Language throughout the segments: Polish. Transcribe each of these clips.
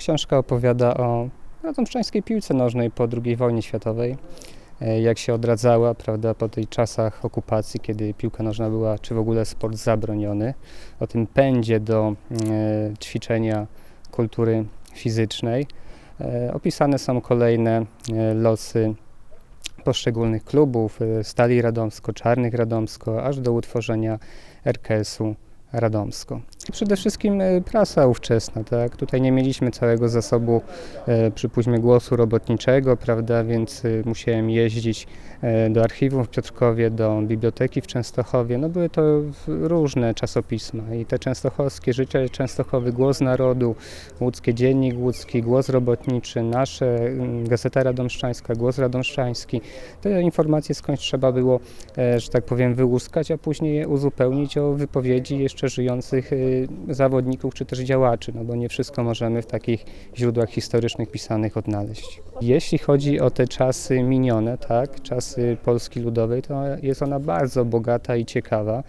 książka opowiada o radomszczańskiej piłce nożnej po II wojnie światowej, e, jak się odradzała prawda, po tych czasach okupacji, kiedy piłka nożna była, czy w ogóle sport zabroniony, o tym pędzie do e, ćwiczenia kultury fizycznej. E, Opisane są kolejne losy poszczególnych klubów, Stali Radomsko, Czarnych Radomsko, aż do utworzenia RKS-u Radomsko. Przede wszystkim e, prasa ówczesna, tak? Tutaj nie mieliśmy całego zasobu, e, przypuśćmy, głosu robotniczego, prawda, więc e, musiałem jeździć e, do archiwum w Piotrkowie, do biblioteki w Częstochowie. No były to różne czasopisma i te częstochowskie, Życie Częstochowy, Głos Narodu, Łódzkie Dziennik Łódzki, Głos Robotniczy, nasze, Gazeta Radomszczańska, Głos Radomszczański. Te informacje skądś trzeba było, e, że tak powiem, wyłuskać, a później je uzupełnić o wypowiedzi jeszcze żyjących e, zawodników czy też działaczy, no bo nie wszystko możemy w takich źródłach historycznych pisanych odnaleźć. Jeśli chodzi o te czasy minione, tak, czasy Polski Ludowej, to jest ona bardzo bogata i ciekawa.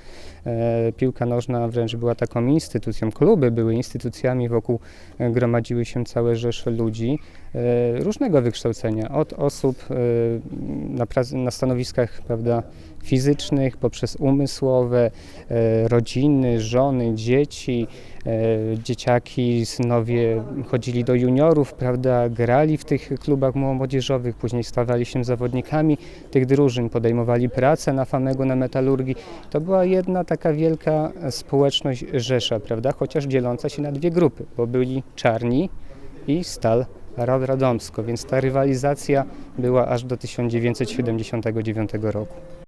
E, Piłka nożna wręcz była taką instytucją, kluby były instytucjami, wokół e, gromadziły się całe rzesze ludzi e, różnego wykształcenia, od osób na, na stanowiskach prawda, fizycznych, poprzez umysłowe, rodziny, żony, dzieci, e, dzieciaki, synowie chodzili do juniorów, prawda, grali w tych klubach młodzieżowych, później stawali się zawodnikami tych drużyn, podejmowali pracę na Famego, na metalurgii. To była jedna taka wielka społeczność Rzesza, prawda, chociaż dzieląca się na dwie grupy, bo byli czarni i Stal Rad Radomsko, więc ta rywalizacja była aż do 1979 roku.